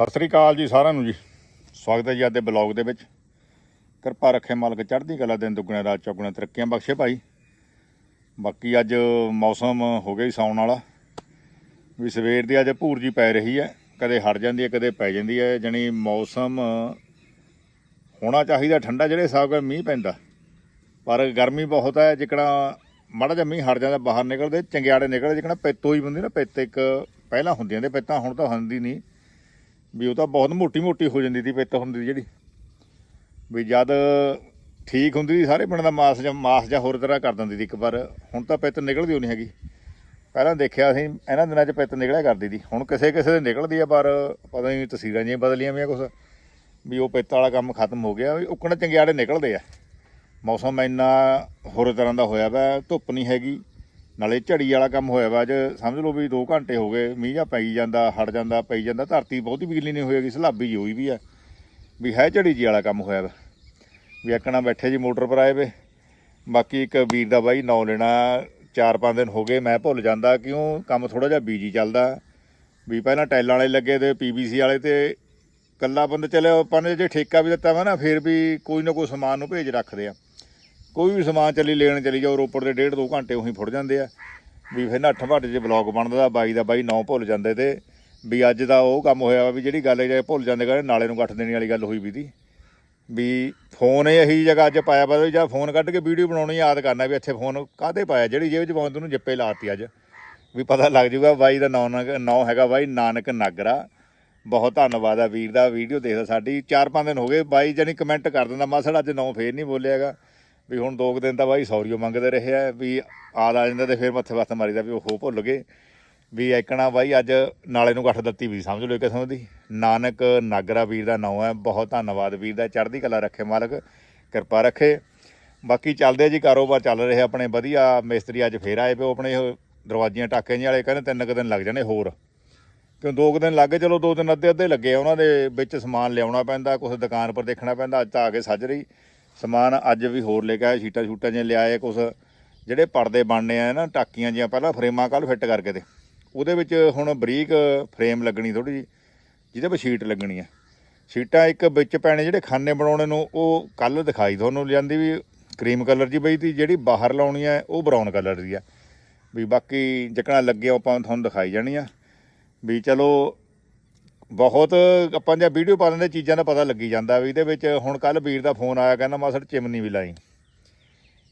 ਸਤਿ ਸ੍ਰੀ ਅਕਾਲ ਜੀ ਸਾਰਿਆਂ ਨੂੰ ਜੀ। ਸਵਾਗਤ ਹੈ ਜੀ ਅੱਜ ਦੇ ਬਲੌਗ ਦੇ ਵਿੱਚ। ਕਿਰਪਾ ਰੱਖੇ ਮਾਲਕ ਚੜ੍ਹਦੀ ਕਲਾ ਦਿਨ ਦੁੱਗਣੇ ਰਾਤ ਚੌਗੁਣੇ ਤਰੱਕੀਆਂ ਬਖਸ਼ੇ ਭਾਈ। ਬਾਕੀ ਅੱਜ ਮੌਸਮ ਹੋ ਗਿਆ ਜੀ ਸਾਉਣ ਵਾਲਾ। ਵੀ ਸਵੇਰ ਦੀ ਅੱਜ ਭੂਰ ਜੀ ਪੈ ਰਹੀ ਹੈ। ਕਦੇ ਹਟ ਜਾਂਦੀ ਹੈ, ਕਦੇ ਪੈ ਜਾਂਦੀ ਹੈ। ਜਣੀ ਮੌਸਮ ਹੋਣਾ ਚਾਹੀਦਾ, ਠੰਡਾ ਜਿਹੜੇ ਹਿਸਾਬ ਨਾਲ ਮੀਂਹ ਪੈਂਦਾ। ਪਰ ਗਰਮੀ ਬਹੁਤ ਹੈ, ਜਿਕਣਾ ਮਾੜਾ ਜਿਹਾ ਮੀਂਹ ਹਟ ਜਾਂਦਾ, ਬਾਹਰ ਨਿਕਲਦੇ ਚੰਗਿਆੜੇ ਨਿਕਲਦੇ, ਜਿਕਣਾ ਪਿੱਤੋ ਹੀ ਬੰਦੀ ਨਾ, ਪਿੱਤ ਇੱਕ ਪਹਿਲਾਂ ਹੁੰਦੀਆਂ ਨੇ, ਪਿੱਤਾਂ ਹੁਣ ਤਾਂ ਹੁੰਦੀ ਨਹੀਂ। ਵੀ ਉਹ ਤਾਂ ਬਹੁਤ ਮੋਟੀ ਮੋਟੀ ਹੋ ਜਾਂਦੀ ਸੀ ਪਿੱਤ ਹੁੰਦੀ ਸੀ ਜਿਹੜੀ। ਵੀ ਜਦ ਠੀਕ ਹੁੰਦੀ ਸੀ, ਸਾਰੇ ਪਿੰਡ ਦਾ ਮਾਸ ਜਾਂ ਮਾਸ ਜਾਂ ਹੋਰ ਤਰ੍ਹਾਂ ਕਰ ਦਿੰਦੀ ਸੀ ਇੱਕ ਵਾਰ। ਹੁਣ ਤਾਂ ਪਿੱਤ ਨਿਕਲਦੀ ਉਹ ਨਹੀਂ ਹੈਗੀ। ਪਹਿਲਾਂ ਦੇਖਿਆ ਅਸੀਂ ਇਹਨਾਂ ਦਿਨਾਂ 'ਚ ਪਿੱਤ ਨਿਕਲਿਆ ਕਰਦੀ ਸੀ। ਹੁਣ ਕਿਸੇ ਕਿਸੇ ਦੇ ਨਿਕਲਦੀ ਆ, ਪਰ ਪਤਾ ਨਹੀਂ ਤਸਵੀਰਾਂ ਜਿਹੀਆਂ ਬਦਲੀਆਂ ਵੀਆਂ ਕੁਛ। ਵੀ ਉਹ ਪਿੱਤ ਵਾਲਾ ਕੰਮ ਖਤਮ ਹੋ ਗਿਆ, ਵੀ ਉੱਕਣ ਚੰਗਿਆੜੇ ਨਿਕਲਦੇ ਆ। ਮੌਸਮ ਇੰਨਾ ਹੋਰ ਤਰ੍ਹਾਂ ਦਾ ਹੋਇਆ ਵਾ ਧੁੱਪ ਨਹੀਂ ਹੈਗੀ। ਨਾਲੇ ਝੜੀ ਵਾਲਾ ਕੰਮ ਹੋਇਆ ਵਾ ਅੱਜ, ਸਮਝ ਲਓ ਵੀ 2 ਘੰਟੇ ਹੋ ਗਏ, ਮੀਂਹ ਜਾਂ ਪਈ ਜਾਂਦਾ ਹਟ ਜਾਂਦਾ, ਪਈ ਜਾਂਦਾ, ਧਰਤੀ ਬਹੁਤੀ ਬਿਜਲੀ ਨਹੀਂ ਹੋਏਗੀ, ਸਲਾਬੀ ਜੀ ਹੋਈ ਵੀ ਆ। ਵੀ ਹੈ ਝੜੀ ਜੀ ਵਾਲਾ ਕੰਮ ਹੋਇਆ ਵਾ। ਵੀ ਇੱਕਣਾ ਬੈਠੇ ਜੀ ਮੋਟਰ ਪਰ ਆਏ ਵੇ, ਬਾਕੀ ਇੱਕ ਵੀਰ ਦਾ ਬਾਈ ਨੌ ਲੈਣਾ 4-5 ਦਿਨ ਹੋ ਗਏ, ਮੈਂ ਭੁੱਲ ਜਾਂਦਾ, ਕਿਉਂ ਕੰਮ ਥੋੜਾ ਜਿਹਾ ਬੀਜੀ ਚੱਲਦਾ। ਵੀ ਪਹਿਲਾਂ ਟਾਈਲਾਂ ਵਾਲੇ ਲੱਗੇ ਤੇ ਪੀਵੀਸੀ ਵਾਲੇ ਤੇ ਕੱਲਾ ਬੰਦਾ ਚਲੇ ਆਪਾਂ ਨੇ ਜੇ ਠੇਕਾ ਵੀ ਦਿੱਤਾ ਵਾ ਨਾ, ਫਿਰ ਵੀ ਕੋਈ ਨਾ ਕੋਈ ਸਮਾਨ ਨੂੰ ਭੇਜ ਰੱਖਦੇ ਆ। ਕੋਈ ਵੀ ਸਮਾਨ ਚੱਲੀ, ਲੈਣ ਚਲੀ ਜਾਓ, ਰੋਪੜ ਦੇ ਡੇਢ ਦੋ ਘੰਟੇ ਉਹੀ ਫੁੱਟ ਜਾਂਦੇ ਆ। ਵੀ ਫਿਰ ਨੱਠ ਭੱਟ ਜੇ ਬਲੌਗ ਬਣਦਾ, ਬਾਈ ਦਾ ਬਾਈ ਨਾਂ ਭੁੱਲ ਜਾਂਦੇ ਤੇ ਵੀ ਅੱਜ ਦਾ ਉਹ ਕੰਮ ਹੋਇਆ ਵਾ ਵੀ ਜਿਹੜੀ ਗੱਲ ਜੇ ਭੁੱਲ ਜਾਂਦੇ ਕਹਿੰਦੇ ਨਾਲੇ ਨੂੰ ਗੱਠ ਦੇਣੀ ਵਾਲੀ ਗੱਲ ਹੋਈ ਵੀ ਦੀ। ਵੀ ਫੋਨ ਇਹ ਇਹੀ ਜਗ੍ਹਾ ਅੱਜ ਪਾਇਆ ਵਾ ਵੀ ਜਾਂ ਫੋਨ ਕੱਢ ਕੇ ਵੀਡੀਓ ਬਣਾਉਣੀ ਯਾਦ ਕਰਨਾ ਵੀ ਇੱਥੇ ਫੋਨ ਕਾਹਦੇ ਪਾਇਆ, ਜਿਹੜੀ ਜੇਬ 'ਚ ਪਾਉਂਦੇ ਉਹਨੂੰ ਜਿੱਪੇ ਲਾਤੀ ਅੱਜ। ਵੀ ਪਤਾ ਲੱਗ ਜੂਗਾ ਬਾਈ ਦਾ ਨਾਂ ਨਾਂ ਹੈਗਾ ਬਾਈ ਨਾਨਕ ਨਾਗਰਾ। ਬਹੁਤ ਧੰਨਵਾਦ ਆ ਵੀਰ ਦਾ, ਵੀਡੀਓ ਦੇਖਦਾ ਸਾਡੀ 4-5 ਦਿਨ ਹੋ ਗਏ ਬਾਈ ਜਾਨੀ ਕਮੈਂਟ ਕਰ ਦਿੰਦਾ, ਮਾਸੜ ਅੱਜ ਨਾਂ ਫੇਰ ਨਹੀਂ ਬੋਲਿਆਗਾ ਵੀ ਹੁਣ ਦੋ ਕੁ ਦਿਨ ਤਾਂ ਬਾਈ ਸੌਰੀਓ ਮੰਗਦੇ ਰਹੇ ਆ, ਵੀ ਆਦ ਆ ਜਾਂਦਾ ਤੇ ਫਿਰ ਮੱਥੇ ਵੱਤ ਮਾਰੀਦਾ ਵੀ ਉਹ ਭੁੱਲ ਗਏ। ਵੀ ਐਕਣਾ ਬਾਈ ਅੱਜ ਨਾਲੇ ਨੂੰ ਗੱਠ ਦਿੱਤੀ ਵੀ ਸਮਝ ਲਓ ਕਿਸਮ ਦੀ ਨਾਨਕ ਨਾਗਰਾ ਵੀਰ ਦਾ ਨਾਮ ਹੈ, ਬਹੁਤ ਧੰਨਵਾਦ ਵੀਰ ਦਾ, ਚੜ੍ਹਦੀ ਕਲਾ ਰੱਖੇ ਮਾਲਕ, ਕਿਰਪਾ ਰੱਖੇ। ਬਾਕੀ ਚੱਲਦੇ ਜੀ, ਕਾਰੋਬਾਰ ਚੱਲ ਰਿਹਾ ਆਪਣੇ ਵਧੀਆ, ਮਿਸਤਰੀ ਅੱਜ ਫੇਰ ਆਏ ਪਿਓ ਆਪਣੇ ਉਹ ਦਰਵਾਜ਼ੀਆਂ ਟਾਕੇ ਜਿਹੇ ਵਾਲੇ, ਕਹਿੰਦੇ ਤਿੰਨ ਕੁ ਦਿਨ ਲੱਗ ਜਾਣੇ ਹੋਰ। ਕਿਉਂ ਦੋ ਕੁ ਦਿਨ ਲੱਗੇ ਚਲੋ ਦੋ ਦਿਨ ਅੱਧੇ ਅੱਧੇ ਲੱਗੇ ਉਹਨਾਂ ਦੇ ਵਿੱਚ ਸਮਾਨ ਲਿਆਉਣਾ ਪੈਂਦਾ ਕੁਝ ਦੁਕਾਨ ਪਰ ਦੇਖਣਾ ਪੈਂਦਾ, ਅੱਜ ਤਾਂ ਆ ਕੇ ਸੱਜ ਰਹੀ। ਸਮਾਨ ਅੱਜ ਵੀ ਹੋਰ ਲੈ ਕੇ ਆਏ ਸ਼ੀਟਾਂ ਸ਼ੂਟਾਂ ਜਿਹੀਆਂ ਲਿਆਏ, ਕੁਛ ਜਿਹੜੇ ਪਰਦੇ ਬਣਨੇ ਆ ਨਾ, ਟਾਕੀਆਂ ਜਿਹੀਆਂ, ਪਹਿਲਾਂ ਫਰੇਮਾਂ ਕੱਲ ਫਿੱਟ ਕਰਕੇ ਤੇ ਉਹਦੇ ਵਿੱਚ ਹੁਣ ਬਰੀਕ ਫਰੇਮ ਲੱਗਣੀ ਥੋੜੀ ਜੀ ਜਿਹਦੇ ਪਰ ਸ਼ੀਟ ਲੱਗਣੀ ਆ। ਸ਼ੀਟਾਂ ਇੱਕ ਵਿੱਚ ਪੈਣੇ ਜਿਹੜੇ ਖਾਨੇ ਬਣਾਉਣੇ ਨੂੰ, ਉਹ ਕੱਲ ਦਿਖਾਈ ਤੁਹਾਨੂੰ ਲਿਆਂਦੀ ਵੀ ਕਰੀਮ ਕਲਰ ਦੀ ਬਈ ਤੀ, ਜਿਹੜੀ ਬਾਹਰ ਲਾਉਣੀ ਆ, ਉਹ ਬਰਾਊਨ ਕਲਰ ਦੀ ਆ। ਵੀ ਬਾਕੀ ਜਿਕਣਾ ਲੱਗਿਆ ਆਪਾਂ ਤੁਹਾਨੂੰ ਦਿਖਾਈ ਜਾਣੀ ਆ। ਵੀ ਚਲੋ ਬਹੁਤ ਆਪਾਂ ਜੇ ਵੀਡੀਓ ਪਾ ਦਿੰਦੇ, ਚੀਜ਼ਾਂ ਦਾ ਪਤਾ ਲੱਗੀ ਜਾਂਦਾ ਵੀ ਇਹਦੇ ਵਿੱਚ ਹੁਣ ਕੱਲ ਵੀਰ ਦਾ ਫੋਨ ਆਇਆ, ਕਹਿੰਦਾ ਮਾਸੜ ਚਿਮਨੀ ਵੀ ਲਾਈ।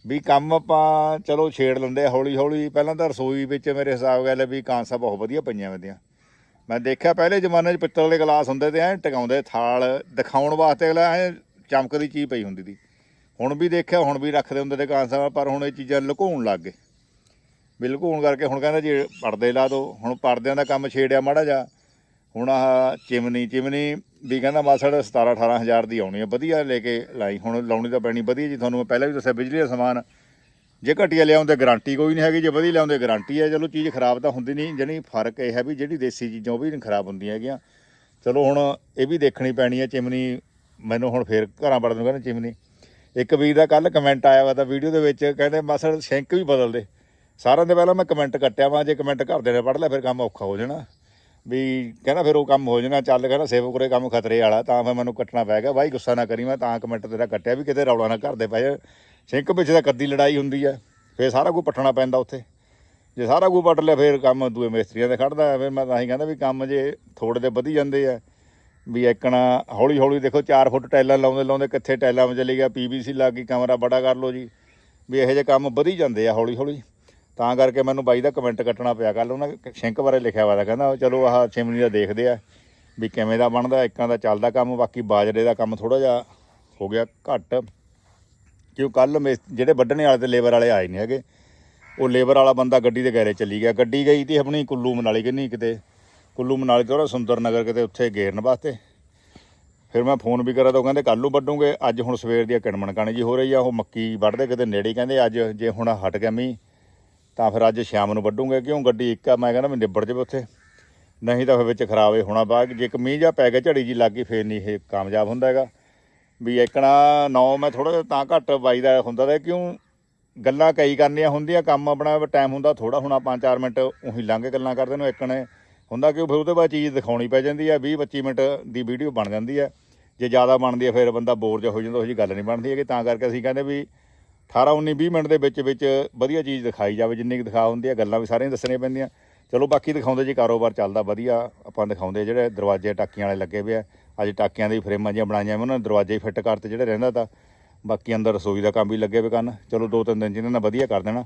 ਵੀ ਕੰਮ ਆਪਾਂ ਚਲੋ ਛੇੜ ਲੈਂਦੇ ਹੌਲੀ ਹੌਲੀ ਪਹਿਲਾਂ ਤਾਂ ਰਸੋਈ ਵਿੱਚ ਮੇਰੇ ਹਿਸਾਬ ਗੱਲ ਹੈ ਵੀ ਕਾਂਸਾ ਬਹੁਤ ਵਧੀਆ ਪਈਆਂ ਵਦੀਆਂ ਮੈਂ ਦੇਖਿਆ ਪਹਿਲੇ ਜ਼ਮਾਨੇ 'ਚ ਪਿੱਤਲ ਦੇ ਗਲਾਸ ਹੁੰਦੇ ਤੇ ਐ ਟਿਕਾਉਂਦੇ, ਥਾਲ ਦਿਖਾਉਣ ਵਾਸਤੇ ਅਗਲਾ ਐ ਚਮਕਦੀ ਚੀਜ਼ ਪਈ ਹੁੰਦੀ ਸੀ। ਹੁਣ ਵੀ ਦੇਖਿਆ, ਹੁਣ ਵੀ ਰੱਖਦੇ ਹੁੰਦੇ ਤੇ ਕਾਂਸਾ, ਪਰ ਹੁਣ ਇਹ ਚੀਜ਼ਾਂ ਲੁਕਾਉਣ ਲੱਗ ਗਏ। ਵੀ ਲੁਕਾਉਣ ਕਰਕੇ ਹੁਣ ਕਹਿੰਦਾ ਜੀ ਪਰਦੇ ਲਾ ਦਿਓ ਹੁਣ ਪਰਦਿਆਂ ਦਾ ਕੰਮ ਛੇੜਿਆ ਮਾੜਾ ਜਾ ਹੁਣ ਆਹ ਚਿਮਨੀ ਚਿਮਨੀ ਵੀ ਕਹਿੰਦਾ ਮਾਸੜ 17 18000 ਦੀ ਆਉਣੀ ਹੈ ਵਧੀਆ ਲੈ ਕੇ ਲਾਈ। ਹੁਣ ਲਾਉਣੀ ਤਾਂ ਪੈਣੀ ਵਧੀਆ ਜੀ, ਤੁਹਾਨੂੰ ਮੈਂ ਪਹਿਲਾਂ ਵੀ ਦੱਸਿਆ ਬਿਜਲੀ ਦਾ ਸਮਾਨ। ਜੇ ਘਟੀਆ ਲਿਆਉਂਦੇ ਗਾਰੰਟੀ ਕੋਈ ਨਹੀਂ ਹੈਗੀ, ਜੇ ਵਧੀਆ ਲਿਆਉਂਦੇ ਗਾਰੰਟੀ ਹੈ। ਚਲੋ, ਚੀਜ਼ ਖਰਾਬ ਤਾਂ ਹੁੰਦੀ ਨਹੀਂ, ਜਣੀ ਫ਼ਰਕ ਇਹ ਹੈ ਵੀ ਜਿਹੜੀ ਦੇਸੀ ਚੀਜ਼ਾਂ ਉਹ ਵੀ ਨਹੀਂ ਖਰਾਬ ਹੁੰਦੀਆਂ ਹੈਗੀਆਂ। ਚਲੋ, ਹੁਣ ਇਹ ਵੀ ਦੇਖਣੀ ਪੈਣੀ ਹੈ ਚਿਮਨੀ। ਮੈਨੂੰ ਹੁਣ ਫੇਰ ਘਰਾਂ ਵੜਨ ਨੂੰ ਕਹਿੰਦੇ ਚਿਮਨੀ। ਇੱਕ ਵੀਰ ਦਾ ਕੱਲ ਕਮੈਂਟ ਆਇਆ ਵਾ ਤਾਂ ਵੀਡੀਓ ਦੇ ਵਿੱਚ ਕਹਿੰਦੇ ਮਾਸੜ ਸ਼ਿੰਕ ਵੀ ਬਦਲ ਦੇ। ਸਾਰਿਆਂ ਦੇ ਪਹਿਲਾਂ ਮੈਂ ਕਮੈਂਟ ਕੱਟਿਆ ਵਾ, ਜੇ ਕਮੈਂਟ ਘਰਦੇ ਨੇ ਪੜ੍ਹ ਲਿਆ, ਫਿਰ ਕੰਮ ਔਖਾ ਹੋ ਜਾਣਾ। ਵੀ ਕਹਿੰਦਾ ਫਿਰ ਉਹ ਕੰਮ ਹੋ ਜਾਣਾ, ਚੱਲ ਕਹਿੰਦਾ ਸੇਵਕ ਉਰੇ ਕੰਮ ਖਤਰੇ ਵਾਲਾ, ਤਾਂ ਫਿਰ ਮੈਨੂੰ ਕੱਟਣਾ ਪੈ ਗਿਆ। ਬਾਈ ਗੁੱਸਾ ਨਾ ਕਰੀ ਮੈਂ, ਤਾਂ ਕਮੈਂਟ ਤੇਰਾ ਕੱਟਿਆ ਵੀ ਕਿਤੇ ਰੌਲਾ ਨਾ ਕਰਦੇ ਪੈ ਜਾ ਸਿੰਕ ਵਿੱਚ ਤਾਂ ਕੱਦੀ ਲੜਾਈ ਹੁੰਦੀ ਹੈ ਫਿਰ ਸਾਰਾ ਕੁਝ ਪੱਟਣਾ ਪੈਂਦਾ ਉੱਥੇ। ਜੇ ਸਾਰਾ ਕੁਝ ਪੱਟ ਲਿਆ, ਫਿਰ ਕੰਮ ਦੂਏ ਮਿਸਤਰੀਆਂ ਦੇ ਖੜਦਾ ਫਿਰ ਮੈਂ ਤਾਂ ਹੀ ਕਹਿੰਦਾ ਵੀ ਕੰਮ ਜੇ ਥੋੜੇ ਦੇ ਵਧੀ ਜਾਂਦੇ ਆ, ਵੀ ਇੱਕਣਾ ਹੌਲੀ ਹੌਲੀ ਦੇਖੋ 4 ਫੁੱਟ ਟਾਈਲਾਂ ਲਾਉਂਦੇ ਲਾਉਂਦੇ ਕਿੱਥੇ ਟਾਈਲਾਂ ਵਿੱਚ ਚਲੀ ਗਿਆ ਪੀਵੀਸੀ ਲੱਗ ਗਈ, ਕਮਰਾ ਬੜਾ ਕਰ ਲਓ ਜੀ। ਵੀ ਇਹੋ ਜਿਹੇ ਕੰਮ ਵਧੀ ਜਾਂਦੇ ਆ ਹੌਲੀ ਹੌਲੀ ਤਾਂ ਕਰਕੇ ਮੈਨੂੰ ਬਾਈ ਦਾ ਕਮੈਂਟ ਕੱਟਣਾ ਪਿਆ ਕੱਲ ਉਹਨਾਂ ਸ਼ਿੰਕ ਬਾਰੇ ਲਿਖਿਆ ਹੋਇਆ ਕਹਿੰਦਾ, ਚਲੋ ਆਹ ਚਿਮਨੀ ਦਾ ਦੇਖਦੇ ਆ ਵੀ ਕਿਵੇਂ ਦਾ ਬਣਦਾ, ਇੱਕਾਂ ਦਾ ਚੱਲਦਾ ਕੰਮ, ਬਾਕੀ ਬਾਜਰੇ ਦਾ ਕੰਮ ਥੋੜਾ ਜਿਹਾ ਹੋ ਗਿਆ ਘੱਟ। ਕਿਉਂ ਕੱਲ ਜਿਹੜੇ ਵੱਢਣੇ ਵਾਲੇ ਤੇ ਲੇਬਰ ਵਾਲੇ ਆਏ ਨਹੀਂ ਹੈਗੇ, ਉਹ ਲੇਬਰ ਵਾਲਾ ਬੰਦਾ ਗੱਡੀ ਦੇ ਗੈਰੇ ਚੱਲੀ ਗਿਆ। ਗੱਡੀ ਗਈ ਤੀ ਆਪਣੀ ਕੁੱਲੂ ਮਨਾਲੀ ਕਿੰਨੀ ਕਿਤੇ ਕੁੱਲੂ ਮਨਾਲੀ ਤੋਂ ਸੁੰਦਰ ਨਗਰ ਕਿਤੇ ਉੱਥੇ ਗੇਰਨ ਵਾਸਤੇ। ਫਿਰ ਮੈਂ ਫੋਨ ਵੀ ਕਰਿਆ ਤਾਂ ਉਹ ਕਹਿੰਦੇ ਕੱਲ ਨੂੰ ਵੱਢੂਗੇ, ਅੱਜ ਹੁਣ ਸਵੇਰ ਦੀ ਕਿਣਮਣ ਕਾਣੀ ਜੀ ਹੋ ਰਹੀ ਆ, ਉਹ ਮੱਕੀ ਵੱਢਦੇ ਕਿਤੇ ਨੇੜੇ ਕਹਿੰਦੇ, ਅੱਜ ਜੇ ਹੁਣ ਹਟ ਗਿਆ ਮੀਂਹ ਤਾਂ ਫਿਰ ਅੱਜ ਸ਼ਾਮ ਨੂੰ ਵੱਢੂਗੇ, ਕਿਉਂ ਗੱਡੀ ਇੱਕ ਆ? ਮੈਂ ਕਹਿੰਦਾ ਮੈਂ ਨਿਬੜ ਜਾਵੇ ਉੱਥੇ। ਨਹੀਂ ਤਾਂ ਫਿਰ ਵਿੱਚ ਖਰਾਬ ਹੀ ਹੋਣਾ ਬਾਅਦ ਜੇ ਇੱਕ ਮੀਂਹ ਜਾਂ ਪੈ ਗਿਆ, ਝੜੀ ਜੀ ਲੱਗ ਗਈ, ਫੇਰ ਨਹੀਂ ਇਹ ਕਾਮਯਾਬ ਹੁੰਦਾ ਹੈਗਾ। ਵੀ ਇੱਕਣਾ ਨੌ ਮੈਂ ਥੋੜਾ ਜਿਹਾ ਤਾਂ ਘੱਟ ਬਾਈ ਦਾ ਹੁੰਦਾ ਤਾਂ ਕਿਉਂ ਗੱਲਾਂ ਕਈ ਕਰਨੀਆਂ ਹੁੰਦੀਆਂ, ਕੰਮ ਆਪਣਾ ਟਾਈਮ ਹੁੰਦਾ ਥੋੜਾ ਹੋਣਾ 5-4 ਮਿੰਟ ਉਹੀ ਲੰਘ ਕੇ ਗੱਲਾਂ ਕਰਦੇ ਨੂੰ ਇੱਕਣੇ ਹੁੰਦਾ ਕਿ ਫਿਰ ਉਹਦੇ ਬਾਅਦ ਚੀਜ਼ ਦਿਖਾਉਣੀ ਪੈ ਜਾਂਦੀ ਹੈ 20 25 ਮਿੰਟ ਦੀ ਵੀਡੀਓ ਬਣ ਜਾਂਦੀ ਹੈ ਜੇ ਜ਼ਿਆਦਾ ਬਣਦੀ ਹੈ ਫਿਰ ਬੰਦਾ ਬੋਰ ਜਿਹਾ ਹੋ ਜਾਂਦਾ, ਉਹ ਜੀ ਗੱਲ ਨਹੀਂ ਬਣਦੀ ਹੈਗੀ। ਤਾਂ ਕਰਕੇ ਅਸੀਂ ਕਹਿੰਦੇ ਵੀ 18 19 20 ਮਿੰਟ ਦੇ ਵਿੱਚ ਵਿੱਚ ਵਧੀਆ ਚੀਜ਼ ਦਿਖਾਈ ਜਾਵੇ, ਜਿੰਨੀ ਕੁ ਦਿਖਾ ਹੁੰਦੀ ਹੈ ਗੱਲਾਂ ਵੀ ਸਾਰੀਆਂ ਦੱਸਣੀਆਂ ਪੈਂਦੀਆਂ। ਚਲੋ, ਬਾਕੀ ਦਿਖਾਉਂਦੇ ਜੀ, ਕਾਰੋਬਾਰ ਚੱਲਦਾ ਵਧੀਆ, ਆਪਾਂ ਦਿਖਾਉਂਦੇ ਜਿਹੜੇ ਦਰਵਾਜ਼ੇ ਟਾਕੀਆਂ ਵਾਲੇ ਲੱਗੇ ਪਏ ਆ। ਅੱਜ ਟਾਕੀਆਂ ਦੀ ਫਰੇਮਾਂ ਜਿਹੀਆਂ ਬਣਾਈਆਂ ਮੈਂ, ਉਹਨਾਂ ਨੇ ਦਰਵਾਜ਼ੇ ਫਿੱਟ ਕਰਤੇ ਜਿਹੜੇ ਰਹਿੰਦਾ ਤਾਂ। ਬਾਕੀ ਅੰਦਰ ਰਸੋਈ ਦਾ ਕੰਮ ਵੀ ਲੱਗੇ ਪਏ ਕਰਨ ਚਲੋ, ਦੋ ਤਿੰਨ ਦਿਨ ਜਿਹਨਾਂ ਨਾਲ ਵਧੀਆ ਕਰ ਦੇਣਾ।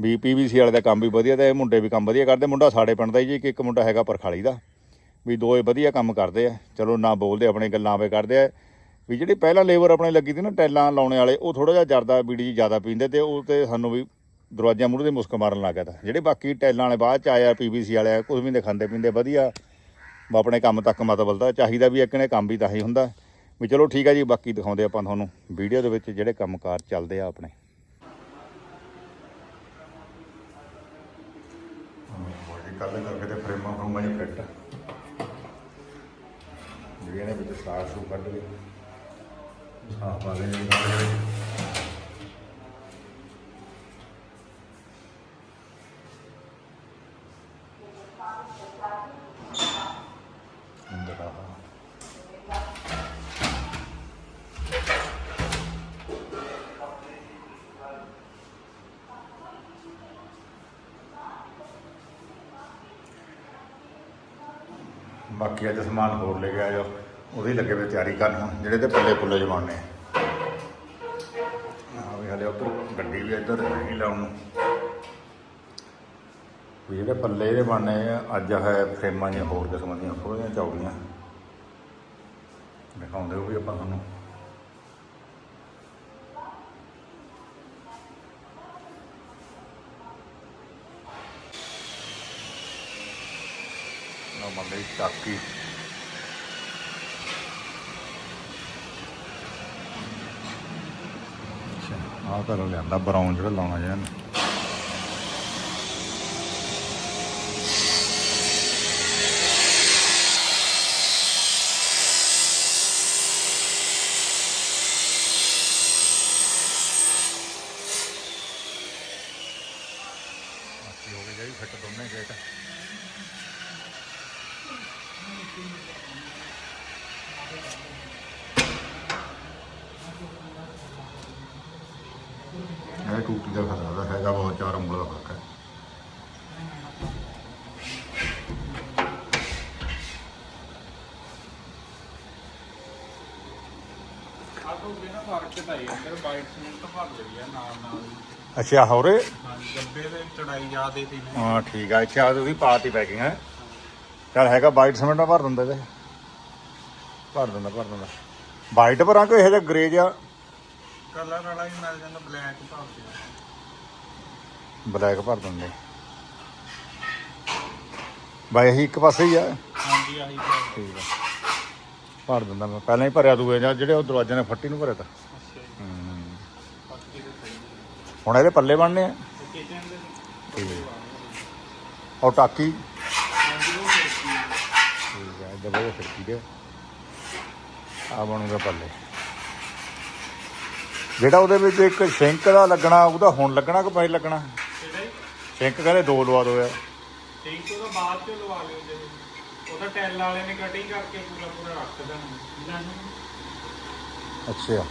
ਵੀ ਪੀਵੀਸੀ ਵਾਲੇ ਦਾ ਕੰਮ ਵੀ ਵਧੀਆ ਤੇ ਇਹ ਮੁੰਡੇ ਵੀ ਕੰਮ ਵਧੀਆ ਕਰਦੇ। ਮੁੰਡਾ ਸਾਡੇ ਪਿੰਡ ਦਾ ਹੀ ਜੀ, ਇੱਕ- ਇੱਕ ਮੁੰਡਾ ਹੈਗਾ ਪਰਖਾਲੀ ਦਾ। ਵੀ ਦੋਏ ਵਧੀਆ ਕੰਮ ਕਰਦੇ ਆ। ਚਲੋ, ਨਾ ਬੋਲਦੇ ਆਪਣੇ ਗੱਲਾਂ ਆਵੇ ਕਰਦੇ ਆ। ਵੀ ਜਿਹੜੀ ਪਹਿਲਾਂ ਲੇਬਰ ਆਪਣੇ ਲੱਗੀ ਸੀ ਨਾ ਟੈਲਾਂ ਲਾਉਣੇ ਵਾਲੇ ਉਹ ਥੋੜਾ ਜਿਹਾ ਜਰਦਾ ਬੀੜੀ ਜੀ ਜ਼ਿਆਦਾ ਪੀਂਦੇ ਤੇ ਉਹ ਤੇ ਸਾਨੂੰ ਵੀ ਦਰਵਾਜ਼ਿਆਂ ਮੂਹਰੇ ਦੇ ਮੁਸਕ ਮਾਰਨ ਲੱਗ ਗਿਆ ਤਾਂ। ਜਿਹੜੇ ਬਾਕੀ ਟੈਲਾਂ ਵਾਲੇ ਬਾਅਦ ਚ ਆਇਆ ਪੀਵੀਸੀ ਵਾਲੇ ਆ, ਕੁਝ ਵੀ ਨਹੀਂ ਖਾਂਦੇ ਪੀਂਦੇ ਵਧੀਆ। ਆਪਣੇ ਕੰਮ ਤੱਕ ਮਤਲਬ ਚਾਹੀਦਾ ਵੀ ਇੱਕ ਨੇ ਕੰਮ ਵੀ ਤਾਂ ਹੀ ਹੁੰਦਾ। ਵੀ ਚਲੋ ਠੀਕ ਆ ਜੀ ਬਾਕੀ ਦਿਖਾਉਂਦੇ ਆਪਾਂ ਤੁਹਾਨੂੰ ਵੀਡੀਓ ਦੇ ਵਿੱਚ ਜਿਹੜੇ ਕੰਮਕਾਰ ਚੱਲਦੇ ਆ ਆਪਣੇ। ਕੱਲ ਕਰਕੇ ਤੇ ਫਰੇਮਾਂ ਫਰੂਮਾਂ ਜੀ ਫਿੱਟ ਜਿਹੜੀਆਂ ਨੇ ਵਿੱਚ ਸਾਰ ਸੂ ਕੱਢ ਕੇ। ਸਾਫ਼ ਆ ਗਏ ਜੀ ਅੰਦਰ ਆ ਬਾਕੀ ਅੱਜ ਸਮਾਨ ਹੋਰ ਲੈ ਕੇ ਆਇਓ ਉਹਦੀ ਲੱਗੇ ਵੇ ਤਿਆਰੀ ਕਰਨ ਹੁਣ, ਜਿਹੜੇ ਤੇ ਪੱਲੇ ਪੁੱਲੇ ਜਮਾਨੇ ਆ। ਵੀ ਹਲੇ ਉੱਧਰ ਗੱਡੀ ਵੀ ਇੱਧਰ ਨਹੀਂ ਲਾਉਣ ਨੂੰ। ਵੀ ਜਿਹੜੇ ਪੱਲੇ ਇਹਦੇ ਬਣਨੇ ਆ, ਅੱਜ ਹੈ ਫਰੇਮਾਂ ਦੀਆਂ ਹੋਰ ਕਿਸਮਾਂ ਦੀਆਂ, ਥੋੜ੍ਹੀਆਂ ਚੌੜੀਆਂ। ਦਿਖਾਉਂਦੇ ਉਹ ਵੀ ਆਪਾਂ ਤੁਹਾਨੂੰ। ਨਾ ਮੰਦੇ ਚਾਕੀ ਅੱਛਾ ਆਹ ਕਲਰ ਲਿਆਂਦਾ ਬਰਾਊਨ ਜਿਹੜਾ ਲਾਉਣਾ ਜਿਹੜਾ ਹੋ ਗਏ ਜੀ ਫਿੱਟ ਦੋਨੇ ਗੇਟ ਇਹ ਟੂਟੀ ਦਾ ਖਤਰਾ ਦਾ ਹੈਗਾ ਬਹੁਤ ਚਾਰ ਉਂਗਲ ਦਾ ਫ਼ਰਕ ਹੈ ਆ ਤੋਂ ਬਿਨਾ ਫ਼ਰਕ ਤਾਂ ਹੀ ਆ, ਅੰਦਰ ਵਾਈਟ ਸੀਮੈਂਟ ਭਰ ਲਈ ਆ ਨਾਲ ਨਾਲ। ਅੱਛਾ ਹੋਰੇ? ਹਾਂਜੀ ਗੱਬੇ ਦੇ ਚੜਾਈ ਜ਼ਿਆਦੇ ਤੀ ਨੇ ਹਾਂ ਠੀਕ ਆ ਅੱਛਾ ਤੁਸੀਂ ਪਾਤੀ ਪੈਕਿੰਗ ਹੈ ਚਲ ਹੈਗਾ ਵਾਈਟ ਸਿਮੈਂਟ ਭਰ ਦਿੰਦਾ ਤੇ। ਭਰ ਦਿੰਦਾ ਭਰ ਦਿੰਦਾ। ਵਾਈਟ ਭਰਾਂ ਕੋਈ ਇਹੋ ਜਿਹਾ ਗ੍ਰੇ ਜਿਹਾ? ਕਲਰ ਵਾਲਾ ਹੀ ਮਿਲ ਜਾਂਦਾ ਬਲੈਕ ਭਰ ਦਿਓ। ਬਲੈਕ ਭਰ ਦਿੰਦੇ। ਬਾਈ ਇਹੀ ਇੱਕ ਪਾਸੇ ਹੀ ਆ। ਹਾਂਜੀ ਆਹੀ। ਠੀਕ ਆ। ਭਰ ਦਿੰਦਾ ਮੈਂ। ਪਹਿਲਾਂ ਹੀ ਭਰਿਆ ਦੂਏ ਜਿਹੜੇ ਉਹ ਦਰਵਾਜ਼ੇ ਨੇ ਫੱਟੀ ਨੂੰ ਭਰਿਆ ਤਾ। ਹੁਣ ਇਹਦੇ ਪੱਲੇ ਬਣਨੇ ਆ। ਔਰ ਟਾਕੀ। ਠੀਕ ਹੈ ਬੜੇ ਖਿੜਕੀ ਦੇ। ਆ ਬਣੂਗਾ ਪੱਲੇ। ਜਿਹੜਾ ਉਹਦੇ ਵਿੱਚ ਇੱਕ ਸ਼ਿੰਕ ਦਾ ਲੱਗਣਾ ਉਹਦਾ ਹੁਣ ਲੱਗਣਾ ਕਿ ਪਹਿਲਾਂ ਲੱਗਣਾ? ਸ਼ਿੰਕ ਕਹਿੰਦੇ ਦੋ ਲਵਾ ਦੋ ਯਾਰ। ਠੀਕ ਉਹਦਾ ਬਾਅਦ ਚ ਲਵਾ ਲਿਓ ਜੇ। ਉਹਦਾ ਟੈਲ ਵਾਲੇ ਨੇ ਕਟਿੰਗ ਕਰਕੇ ਪੂਰਾ ਪੂਰਾ ਰੱਖ ਦੇਣਾ। ਅੱਛਾ।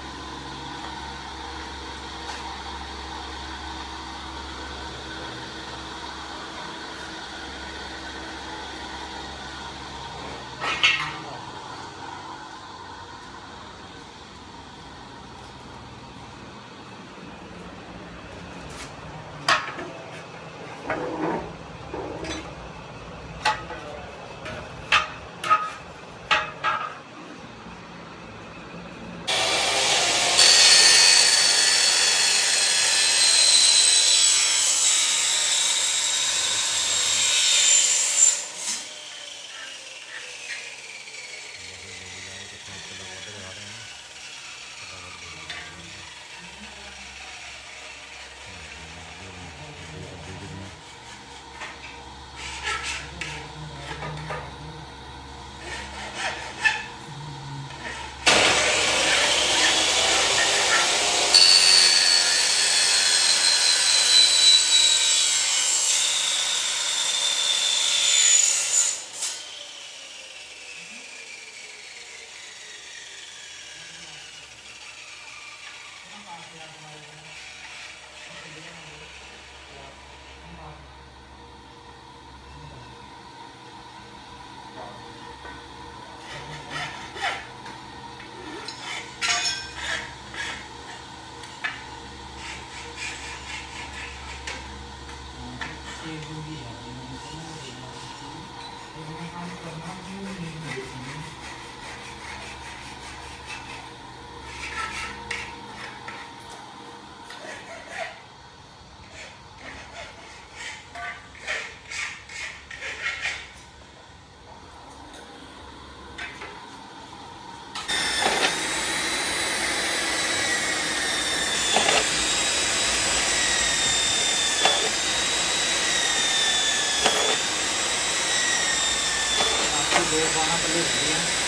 ਦੋ ਬਾਣਾ ਪੱਲੇ ਹੁੰਦੀਆਂ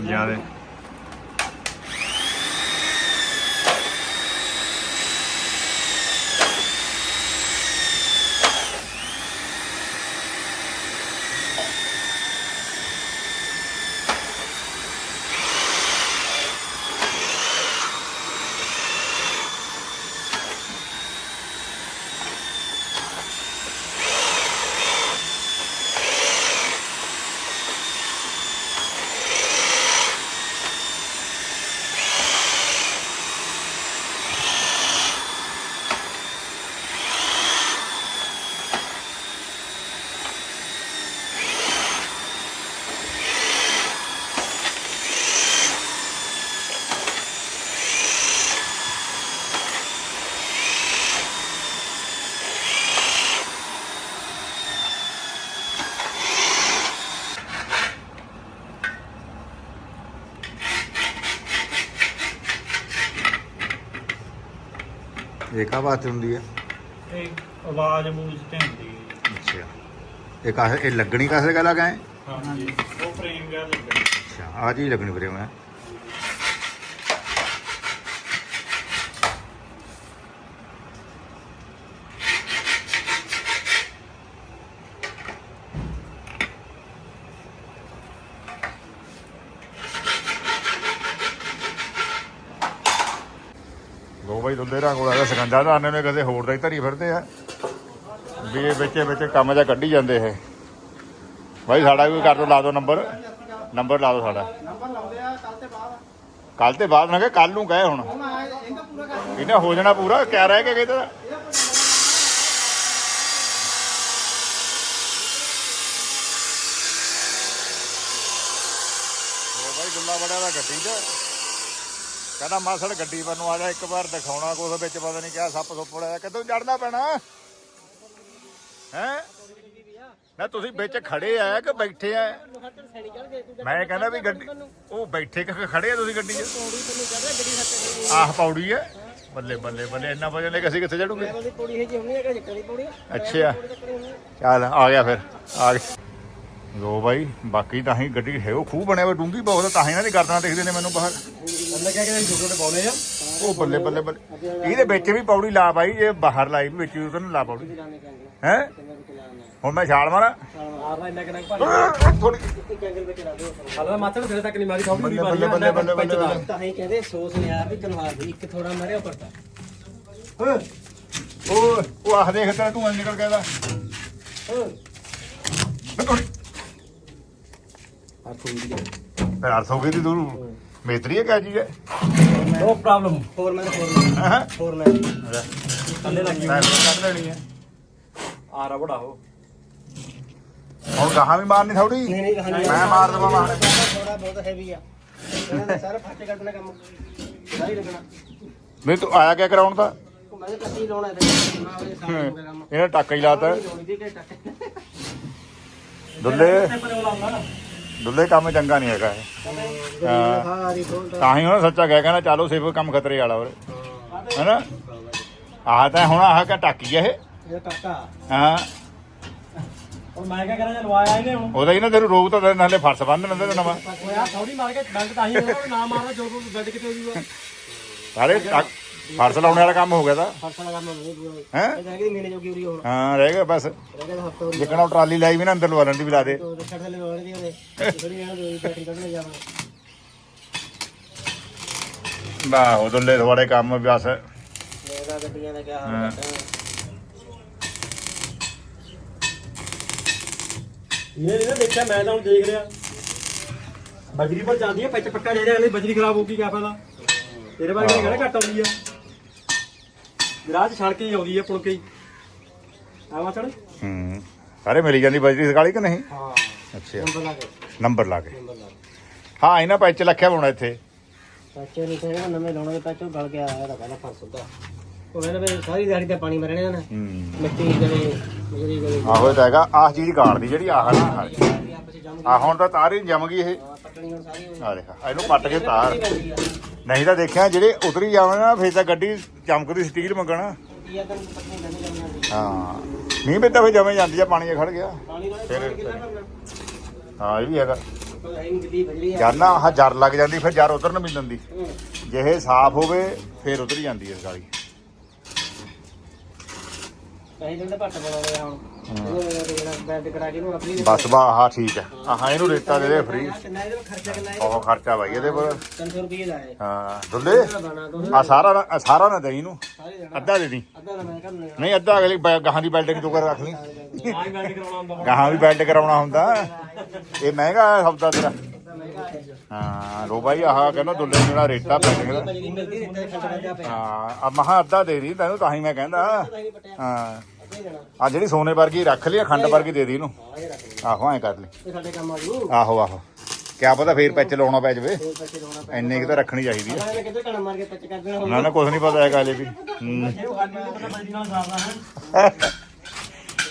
ਜਿਆਦੇ ਇਹ ਕਾ ਬਾਤ ਹੁੰਦੀ ਹੈ ਇਹ ਆਵਾਜ਼ ਮੂਜ ਤੇ ਹੁੰਦੀ ਹੈ ਅੱਛਾ। ਇਹ ਕਾਹ ਇਹ ਲੱਗਣੀ ਕਾਸੇ ਗੱਲ ਲਗਾਏ ਹਾਂਜੀ ਉਹ ਫਰੇਮ ਗਿਆ ਲੱਗਣਾ। ਅੱਛਾ ਆ ਜੀ ਲੱਗਣੀ ਵੀਰੇ ਮੈਂ। ਲੋ ਬਾਈ ਕੋਲ ਆਦਾ ਸਕੰਜਾ ਦਾਨੇ ਨੇ ਕਦੇ ਹੋਰ ਦਾ ਹੀ ਧਰੀ ਫਿਰਦੇ ਆ। ਵੀ ਇਹ ਵਿੱਚ ਵਿੱਚ ਕੰਮ ਜਿਹਾ ਕੱਢੀ ਜਾਂਦੇ ਇਹ। ਬਾਈ ਸਾਡਾ ਵੀ ਕਰ ਦੋ, ਲਾ ਦਿਓ ਨੰਬਰ। ਨੰਬਰ ਲਾ ਦਿਓ ਸਾਡਾ। ਨੰਬਰ ਲਾਉਂਦੇ ਆ ਕੱਲ ਤੇ ਬਾਅਦ ਕੱਲ ਤੇ ਬਾਅਦ ਨਾ ਕਿ ਕੱਲ ਨੂੰ ਗਏ ਹੁਣ। ਹੁਣ ਇਹਨੇ ਹੋ ਜਾਣਾ ਪੂਰਾ, ਕਿਆ ਰਹਿ ਗਿਆ ਕਿਤੇ? ਉਹ ਬਾਈ ਦਾ ਗੱਡੀ 'ਚ। ਕਹਿੰਦਾ ਮਾਸੜ ਗੱਡੀ ਵੱਲ ਨੂੰ ਆ ਜਾ ਇੱਕ ਵਾਰ ਦਿਖਾਉਣਾ ਕੁਛ ਵਿੱਚ ਪਤਾ ਨਹੀਂ ਕਿਆ ਸੱਪ ਸੁੱਪ ਲਿਆ ਕਿਦੋਂ ਚੜਨਾ ਪੈਣਾ? ਹੈ? ਨਾ ਤੁਸੀਂ ਵਿੱਚ ਖੜੇ ਆ ਕਿ ਬੈਠੇ ਆ? ਮੈਂ ਕਹਿੰਦਾ ਵੀ ਗੱਡੀ ਉਹ ਬੈਠੇ ਕਿ ਖੜੇ ਆ ਤੁਸੀਂ ਗੱਡੀ 'ਚ? ਆਹ ਪੌੜੀ ਹੈ ਬੱਲੇ ਬੱਲੇ ਬੱਲੇ ਇੰਨਾ ਵਜਨ ਲੈ ਕੇ ਅਸੀਂ ਕਿੱਥੇ ਚੜੂਗੇ ਅੱਛਾ। ਚੱਲ ਆ ਗਿਆ ਫਿਰ ਆ ਗਿਆ। ਲੋ ਬਾਈ ਬਾਕੀ ਤਾਂ ਹੀ ਗੱਡੀ ਹੈ ਉਹ ਖੂਹ ਬਣਿਆ ਹੋਇਆ ਡੂੰਗੀ ਬਹੁਤ ਆ, ਤਾਂ ਹੀ ਇਹਨਾਂ ਦੀ ਗਰਦਨਾਂ ਦਿਖਦੇ ਨੇ ਮੈਨੂੰ ਬਾਹਰ। ਅੰਦਰ ਕਹਿ ਕੇ ਛੋਟੇ ਛੋਟੇ ਪਾਉਣੇ ਆ ਉਹ ਬੱਲੇ ਬੱਲੇ ਬੱਲੇ। ਇਹਦੇ ਵਿੱਚ ਵੀ ਪੌੜੀ ਲਾ ਬਾਈ ਜੇ ਬਾਹਰ ਲਾਈ ਵੀ ਵਿੱਚ ਉਹਨੂੰ ਲਾ ਪੌੜੀ। ਹੈ? ਹੁਣ ਮੈਂ ਛਾਲ ਮਾਰਾਂ। ਆਰਲਾ ਇੰਨਾ ਕਿੰਨਾ ਥੋੜੀ ਇੱਕ ਐਂਗਲ ਵਿੱਚ ਲਾ ਦਿਓ ਹਾਲਾ ਮਾਤਰ ਸਿਰੇ ਤੱਕ ਨਹੀਂ ਮਾਰੀ ਥੋੜੀ ਬੱਲੇ ਬੱਲੇ ਬੱਲੇ। ਬੱਲੇ ਤਾਂ ਹੀ ਕਹਿੰਦੇ ਸੋਚ ਲਿਆ ਵੀ ਕਨਵਾਰ ਦੀ ਇੱਕ ਥੋੜਾ ਮਾਰਿਆ ਪਰਤਾ ਉਹ ਉਹ ਆਹ ਦੇਖ ਤੇ ਤੂੰ ਨਿਕਲ ਗਿਆ ਦਾ ਥੋੜੀ ਫਿਰ ਅਰਥ ਹੋ ਗਈ ਦੀ ਦੂਰ ਮੇਤਰੀ ਹੈ ਕਿਆ ਚੀਜ਼ ਹੈ no problem. Four man four ਹਾਂ? ਫੋਰ ਮੈਨ ਥੱਲੇ ਲੱਗੀ ਮੈਂ ਕੱਢ ਲੈਣੀ ਹੈ ਆ ਰਾ ਬੜਾ ਹੋ ਹੁਣ ਗਾਹਾਂ ਵੀ ਮਾਰਨੀ ਥੋੜੀ ਨਹੀਂ ਨਹੀਂ ਕਹਾਣੀ ਮੈਂ ਮਾਰ ਦਵਾਂ ਮਾਰ ਥੋੜਾ ਬਹੁਤ ਹੈਵੀ ਆ। ਇਹਨਾਂ ਨੇ ਸਾਰਾ ਫਾਟੇ ਕੱਢਣਾ ਕੰਮ। ਨਹੀਂ ਲੱਗਣਾ। ਨਹੀਂ ਤੂੰ ਆਇਆ ਕਿਆ ਕਰਾਉਣ ਦਾ ਉਹ ਮੈਂ ਤਾਂ ਪੱਤੀ ਲਾਉਣਾ ਤੇ ਨਾ ਉਹਦੇ ਸਾਹਮਣੇ ਹੋ। ਗਿਆ ਕੰਮ। ਇਹਨੇ ਟੱਕਾ ਹੀ ਲਾਤਾ। ਲਾਉਣੀ ਦੀ ਘਟਾ ਦੁੱਲੇ। ਪਰ ਉਹ ਲਾਉਣਾ ਦੁੱਲੇ ਕੰਮ ਚੰਗਾ ਨਹੀਂ ਹੈਗਾ ਇਹ। ਹਾਂ। ਤਾਂ ਹੀ ਉਹਨੇ ਸੱਚਾ ਕਹਿ ਕਹਿੰਦਾ ਚਲੋ ਸਿਰਫ ਕੰਮ ਖਤਰੇ ਵਾਲਾ ਉਰੇ। ਹੈਨਾ? ਆਹ ਤਾਂ ਹੁਣ ਆਹ ਕਾ ਟੱਕੀ ਹੈ ਇਹ। ਇਹ ਕਾਕਾ ਹਾਂ। ਹੁਣ ਮੈਂ ਕਿਆ ਕਰਾਂ ਜੇ ਲਵਾਇਆ ਇਹਨੇ ਹੁਣ। ਉਹਦਾ ਹੀ ਨਾ ਤੈਨੂੰ ਰੋਗ ਤਾਂ ਨਾਲੇ ਫਰਸ ਬੰਨ ਲੈਂਦੇ ਤੇ ਨਵਾਂ ਉਹ ਯਾਰ ਥੋੜੀ ਮਾਰ ਕੇ ਬੈਂਕ ਤਾਂ ਹੀ ਹੋਣਾ ਨਾ ਮਾਰਨਾ ਜੋ ਕੋਈ ਬੈੱਡ ਕਿਤੇ ਹੋ ਜੂਗਾ ਸਾਰੇ ਟੱਕ- ਫਰਸ ਲਾਉਣ ਵਾਲਾ ਕੰਮ ਹੋ ਗਿਆ ਤਾਂ। ਫਰਸਾਂ ਦਾ ਕੰਮ ਨਹੀਂ ਪੂਰਾ ਹੈ? ਇਹ ਤਾਂ ਕਿ ਮਹੀਨੇ ਜੋਗੀ ਉਰੀ ਹੁਣ ਹਾਂ ਰਹਿ ਗਿਆ ਬਸ। ਰਹਿ ਗਿਆ ਹਫਤਾ ਉਰੀ। ਜਿੱਕਣਾ ਉਹ ਟਰਾਲੀ ਲਾਈ ਵੀ ਨਾ ਅੰਦਰ ਲਵਾ ਲੈਣ ਦੀ ਵੀ ਲਾ ਦੇ। ਛੱਡ ਦੀ ਉਹਦੇ। ਥੋੜੀ ਰਹਿਣ ਦੋ ਬੈਟਰੀ ਕੱਢਣੇ ਜਾਵਾਂ। ਵਾਹ ਉਹ ਦੁੱਲੇ ਥੋੜੇ ਕੰਮ ਬਸ। ਮੇਰਾ ਗੱਡੀਆਂ ਦਾ ਕਿਆ ਹਾਂ। ਹਾਲ ਹੈ। ਇਹਨੇ ਨਹੀਂ ਦੇਖਿਆ ਮੈਂ ਤਾਂ ਹੁਣ ਦੇਖ ਰਿਹਾ। ਬਜਰੀ ਪਰ ਜਾਂਦੀ ਹੈ ਪਿੱਛ ਪੱਕਾ ਦੇ ਰਿਹਾ ਅਗਲੀ ਬਜਰੀ ਖਰਾਬ ਹੋਊਗੀ ਕਿਆ ਫਾਇਦਾ। ਤੇਰੇ ਬਾਰੇ ਕਿਹੜਾ ਘੱਟ ਆਉਂਦੀ ਆ। ਗਰਾਜ ਛੜ ਕੇ ਹੀ ਆਉਂਦੀ ਆ ਪੁਣ ਕੇ ਹੀ ਆਵਾ ਚੜ ਹੂੰ। ਸਾਰੇ ਮਿਲ ਜਾਂਦੀ ਬਜਰੀ ਸਕਾਲੀ ਕਿ ਨਹੀਂ? ਹਾਂ। ਅੱਛਾ। ਨੰਬਰ ਲਾ ਕੇ। ਨੰਬਰ ਲਾ ਕੇ। ਨੰਬਰ ਲਾ ਕੇ। ਹਾਂ ਇਹਨਾਂ ਪੈਚ ਲੱਖਿਆ ਪਾਉਣਾ ਇੱਥੇ। ਪੈਚੇ ਨਹੀਂ ਤੇ ਨਵੇਂ ਲਾਉਣੇ ਦੇ ਪੈਚੋ ਗਲ ਗਿਆ ਆਇਆ ਤਾਂ ਕਹਿੰਦਾ ਫਰਸ ਹੁੰਦਾ ਉਹ ਕਹਿੰਦਾ ਵੀ ਸਾਰੀ ਦਿਹਾੜੀ ਤੇ ਪਾਣੀ ਮਰਣੇ ਨੇ। ਹੂੰ। ਮਿੱਟੀ ਮਜਰੀ ਗਲੇ ਆਹੋ ਇਹ ਤਾਂ ਹੈਗਾ ਆਹ ਚੀਜ਼ ਗਾੜਦੀ ਜਿਹੜੀ ਆਹ ਨਾ। ਆਹ ਹੁਣ ਤਾਂ ਤਾਰ ਹੀ ਜੰਮ ਗਈ ਇਹ। ਹਾਂ, ਪੱਟਣੀ ਹੁਣ ਸਾਰੀ ਹੋਣੀ ਆ ਦੇਖ ਇਹਨੂੰ ਪੱਟ ਕੇ ਤਾਰ। ਆ। ਨਹੀਂ ਤਾਂ ਦੇਖਿਆ ਜਿਹੜੇ ਉਤਰੀ ਜਾਵੇ ਨਾ ਫੇਰ ਤਾਂ ਗੱਡੀ ਚਮਕਦੀ ਸਟੀਲ ਮੰਗਣਾ। ਕੀ ਆ ਤੈਨੂੰ ਪੱਟਣੀ ਪੈਂਦੀ ਜਾਂਦੀ ਆ ਹਾਂ। ਨਹੀਂ ਵੀ ਤਾਂ ਫੇਰ ਜਮੇ ਜਾਂਦੀ ਆ ਪਾਣੀ ਖੜ ਗਿਆ। ਪਾਣੀ ਨਾਲ ਫਿਰ- ਕਿੰਨਾ ਕਰਨਾ ਹਾਂ ਇਹ ਵੀ ਹੈਗਾ। ਕੋਈ ਹੈ ਨਹੀਂ ਦਿੱਲੀ ਬਜਰੀ ਆ। ਜਦ ਨਾ ਆਹ ਜਰ ਲੱਗ ਜਾਂਦੀ ਫਿਰ ਜਰ ਉਧਰ ਨੂੰ ਮਿਲ ਜਾਂਦੀ। ਹੂੰ। ਜੇ ਇਹ ਸਾਫ਼ ਹੋਵੇ ਫਿਰ ਉਤਰ ਜਾਂਦੀ ਹੈ ਗਾਲੀ ਕਹੀਂ ਦਿੰਦੇ ਪੱਟ ਬਣਾਉਣੇ ਆ ਹੁਣ। ਬੈੱਡ ਕਰਾ ਕੇ ਨੂੰ ਆਪਣੀ ਬਸ ਬਾ, ਆਹ ਠੀਕ ਹੈ ਆਹ, ਇਹਨੂੰ ਰੇਤਾ ਦੇ ਦੇ ਫ੍ਰੀ ਕਿੰਨਾ ਇਹਦਾ ਖਰਚਾ ਕਿੰਨਾ ਹੈ ਬਹੁਤ ਖਰਚਾ ਬਾਈ ਇਹਦੇ ਪਰ 300 ਰੁਪਏ ਦਾ ਹੈ ਹਾਂ ਦੁੱਲੇ? ਬਾਣਾ ਦੋ ਆ ਸਾਰਾ ਨਾ- ਆਹ ਸਾਰਾ ਨਾ ਦੇਈ ਇਹਨੂੰ। ਸਾਰੇ ਦੇਣਾ ਅੱਧਾ ਦੇ ਦੀ ਅੱਧਾ ਤਾਂ ਮੈਂ ਕਰਨਾ ਨਹੀਂ, ਅੱਧਾ ਅਗਲੀ ਬ- ਗਾਹਾਂ ਦੀ ਬਿਲਡਿੰਗ ਤੋਂ ਕਰ ਰੱਖ ਲਈ। ਆਈ ਬੈੱਡ ਕਰਾਉਣਾ ਹੁੰਦਾ ਗਾਹਾਂ ਵੀ ਬਿਲਡ ਕਰਾਉਣਾ ਹੁੰਦਾ। ਇਹ ਮਹਿੰਗਾ ਸੌਦਾ ਤੇਰਾ। ਤਾਂ ਮਹਿੰਗਾ ਹੈ ਹਾਂ ਰੋ ਬਾਈ, ਆਹ ਕਹਿੰਦਾ ਦੁੱਲੇ ਨੂੰ ਜਿਹੜਾ ਰੇਤਾ ਬਿਲਡਿੰਗ ਦਾ ਬਜਰੀ ਮਿਲਦੀ ਰਿੱਤੇ ਖੰਡ ਪਿਆ ਹਾਂ ਆ ਮਹਾ ਅੱਧਾ ਦੇ ਦੀ ਤੈਨੂੰ ਤਾਂ ਹੀ ਮੈਂ ਕਹਿੰਦਾ। ਹਾਂ। ਆ ਜਿਹੜੀ ਸੋਨੇ ਵਰਗੀ ਰੱਖ ਲਈ ਆ, ਖੰਡ ਵਰਗੀ ਦੇ ਦੀ ਇਹਨੂੰ। ਹਾਂ ਇਹ ਰੱਖ ਲਈ ਆਹੋ ਐ ਕਰ ਲਈ। ਇਹ ਸਾਡੇ ਕੰਮ ਆ ਜੂ। ਆਹੋ ਆਹੋ। ਕਿਆ ਪਤਾ ਫੇਰ ਪੈਚ ਲਾਉਣਾ ਪੈ ਜਾਵੇ। ਪੈਸੇ ਲਾਉਣਾ ਇੰਨੇ ਕਿ ਤਾਂ ਰੱਖਣੀ ਚਾਹੀਦੀ ਅਗਲੇ ਨੇ ਕਿਤੇ ਕਣ ਮਾਰ ਕੇ ਟੱਚ ਕਰ ਦੇਣਾ ਨਾ ਨਾ ਕੁਝ ਨਹੀਂ ਪਤਾ ਹੈਗਾ ਹਲੇ ਵੀ। ਹੂੰ। ਇਹ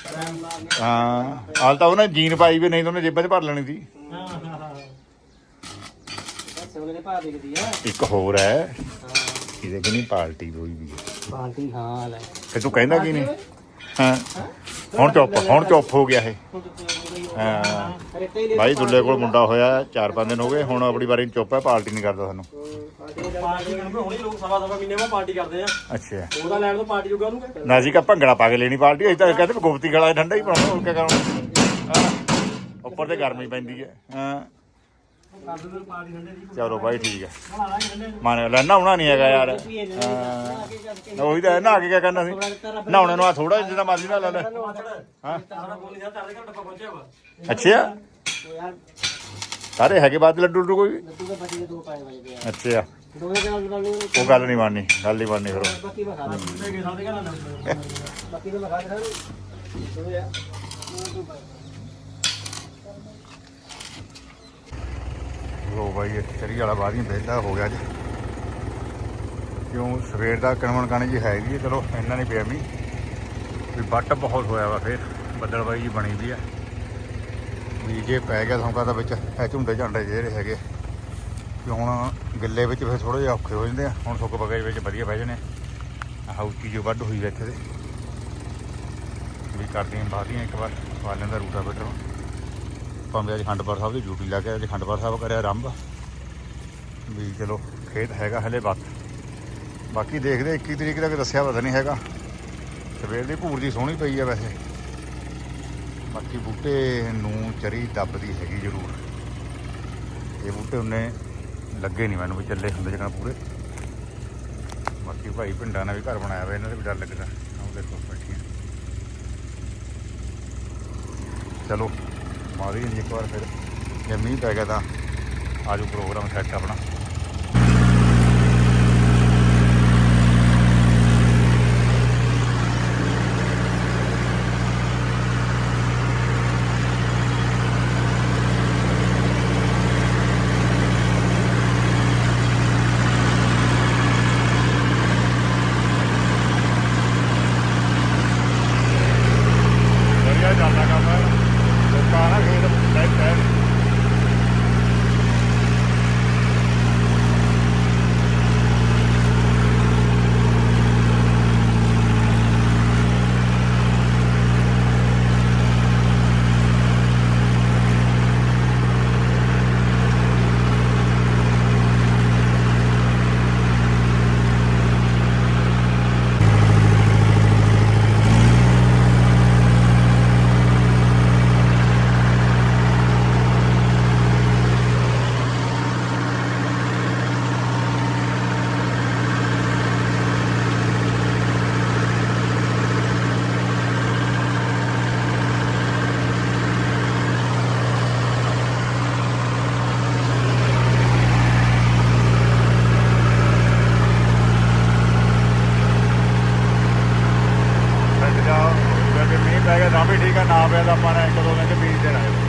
ਤਾਂ ਨਾਲ ਹਾਲ ਤਾਂ ਉਹਨੇ ਜੀਨ ਪਾਈ ਵੀ ਨਹੀਂ ਤਾਂ ਉਹਨੇ ਜੇਬਾਂ 'ਚ ਭਰ ਲੈਣੀ ਸੀ। ਹਾਂ ਹਾਂ ਹਾਂ ਸੋਨੇ ਦੇ ਭਾਅ ਦਿਖਦੀ ਆ। ਇੱਕ ਹੋਰ ਹੈ। ਇਹਦੇ ਕਿ ਨਹੀਂ ਪਾਰਟੀ ਹੋਈ ਵੀ ਹੈ। ਬਾਲਟੀ ਹਾਂ ਲੈ। ਤੇ ਤੂੰ ਕਹਿੰਦਾ ਕੀ ਨਹੀਂ? ਹਾਂ। ਹੁਣ ਚੁੱਪ ਹੁਣ ਚੁੱਪ ਹੋ ਗਿਆ ਇਹ। ਹਾਂ। ਭਾਈ ਦੁੱਲੇ ਕੋਲ ਮੁੰਡਾ ਹੋਇਆ ਚਾਰ ਪੰਜ ਦਿਨ ਹੋ ਗਏ ਹੁਣ ਆਪਣੀ ਵਾਰੀ ਚੁੱਪ ਹੈ ਪਾਰਟੀ ਨਹੀਂ ਕਰਦਾ ਸਾਨੂੰ। ਪਾਰਟੀ ਕਰਨ ਹੁਣੇ ਲੋਕ ਸਵਾ ਸਵਾ ਮਹੀਨੇ ਬਾਅਦ ਪਾਰਟੀ ਕਰਦੇ ਆ। ਅੱਛਾ। ਉਹਦਾ ਲੈਣ ਤੋਂ ਪਾਰਟੀ ਜੋਗਾ ਉਹਨੂੰ ਨਾ ਜੀ ਕਾ ਭੰਗੜਾ ਪਾ ਕੇ ਲੈਣੀ ਪਾਰਟੀ ਅਸੀਂ ਤਾਂ ਕਹਿੰਦੇ ਗੁਪਤੀ ਗਲਾ ਠੰਡਾ ਹੀ ਪਾਉਣਾ ਹੋਰ ਕੀ ਉੱਪਰ ਤੇ ਗਰਮੀ ਪੈਂਦੀ ਹੈ। ਹਾਂ ਕਰ ਦੋ ਪਾਰਟੀ ਠੰਡੇ ਦੀ ਚਲੋ ਭਾਈ ਠੀਕ ਹੈ ਮਾਨੇ ਲੈਣਾ ਹੋਣਾ ਨਹੀਂ ਹੈਗਾ ਯਾਰ। ਹਾਂ ਉਹੀ ਤਾਂ ਨਾ ਕੇ ਕਿਆ ਕਰਨਾ ਸੀ? ਨਹਾਉਣੇ ਨੂੰ ਆ ਥੋੜਾ ਜਿੰਨਾ ਮਰਜ਼ੀ ਨਾ ਲੈ ਲੈ। ਹਾਂ। ਅੱਛਾ। ਯਾਰ ਸਾਰੇ ਹੈਗੇ ਬਾਦ ਲੱਡੂ ਲੱਡੂ ਕੋਈ? ਲੱਡੂ ਦਾ ਬੱਚੇ ਦੇ ਦੋ ਪਾਏ ਵਜਦੇ ਆ ਅੱਛਾ ਦੋਵੇਂ ਨਾਲ ਨਾਲ ਉਹ ਗੱਲ ਨਹੀਂ ਮੰਨਣੀ ਗੱਲ ਨਹੀਂ ਮੰਨਣੀ ਫਿਰ ਬਾਕੀ ਲਾਂ ਲੋ ਬਾਈ, ਇਹ ਚਰੀ ਵਾਲਾ ਬਾਹਰ ਹੀ ਹੋ ਗਿਆ ਅੱਜ। ਕਿਉਂ? ਸਵੇਰ ਦਾ ਕਣਵਣ ਕਣ ਜੀ ਹੈਗੀ ਹੈ, ਚਲੋ, ਇੰਨਾ ਨਹੀਂ ਪਿਆ ਵੀ ਵੀ ਵੱਟ ਬਹੁਤ ਹੋਇਆ ਵਾ ਫੇਰ ਬੱਦਲਬਾਈ ਜੀ ਬਣੀ ਵੀ ਆ। ਵੀ ਜੇ ਪੈ ਗਿਆ ਸੌਂਕਾ ਦਾ ਵਿੱਚ ਇਹ ਝੁੰਡੇ ਝੰਡੇ ਜਿਹੜੇ ਹੈਗੇ। ਕਿ ਹੁਣ ਗਿੱਲੇ ਵਿੱਚ ਫਿਰ ਥੋੜੇ ਜਿਹਾ ਔਖੇ ਹੋ ਜਾਂਦੇ ਆ। ਹੁਣ ਸੁੱਕ ਬਗੇ ਵਿੱਚ ਵਧੀਆ ਪੈ ਜਾਣੇ ਆਹ ਉੱਚੀ ਜੋ ਵੱਢ ਹੋਈ ਵਾ ਇੱਥੇ ਦੇ ਵੀ ਕਰਦੀਆਂ ਬਾਦੀਆਂ ਇੱਕ ਵਾਰ ਵਾਲਿਆਂ ਦਾ ਰੂਟਾ ਬੈਟਰ ਭਾਵੇਂ ਅੱਜ ਖੰਡਪੁਰ ਸਾਹਿਬ ਦੀ ਡਿਊਟੀ ਲੱਗ ਗਿਆ ਅੱਜ ਖੰਡਪੁਰ ਸਾਹਿਬ ਕਰਿਆ ਆਰੰਭ। ਵੀ ਚਲੋ, ਖੇਤ ਹੈਗਾ ਹਲੇ ਬਾਤ ਬਾਕੀ ਦੇਖਦੇ 21 ਤਰੀਕ ਤੱਕ ਦੱਸਿਆ ਪਤਾ ਨਹੀਂ ਹੈਗਾ। ਸਵੇਰ ਦੀ ਭੂਰ ਦੀ ਸੋਹਣੀ ਪਈ ਆ ਵੈਸੇ। ਬਾਕੀ ਬੂਟੇ ਨੂੰ ਚਰੀ ਦੱਬਦੀ ਹੈਗੀ ਜ਼ਰੂਰ। ਇਹ ਬੂਟੇ ਉਹਨੇ ਲੱਗੇ ਨਹੀਂ ਮੈਨੂੰ ਵੀ ਚੱਲੇ ਹੁੰਦੇ ਜਿਹੜਾ ਪੂਰੇ। ਬਾਕੀ ਭਾਈ ਪਿੰਡਾਂ ਨੇ ਵੀ ਘਰ ਬਣਾਇਆ ਹੋਇਆ, ਇਹਨਾਂ ਦੇ ਵੀ ਡਰ ਲੱਗਦਾ। ਆਹ ਦੇਖੋ ਬੈਠੀਆਂ। ਚਲੋ। ਮਾਰੀ ਜੀ ਇੱਕ ਵਾਰ ਫਿਰ। ਜੇ ਮੀਂਹ ਪੈ ਗਿਆ ਤਾਂ ਆਜੋ ਪ੍ਰੋਗਰਾਮ ਸੈੱਟ ਆਪਣਾ। ਵਧੀਆ ਚੱਲਦਾ ਕੰਮ। ਹੈ ਲੋਕਾਂ ਨਾ ਖੇਤ ਲੈ ਪੈ ਪੈ ਗਿਆ ਤਾਂ ਵੀ ਠੀਕ ਆ ਨਾ ਪਿਆ ਤਾਂ ਆਪਾਂ ਨੇ ਇੱਕ ਦੋ ਦਿਨ ਚ ਬੀਜ ਦੇਣਾ ਹੈ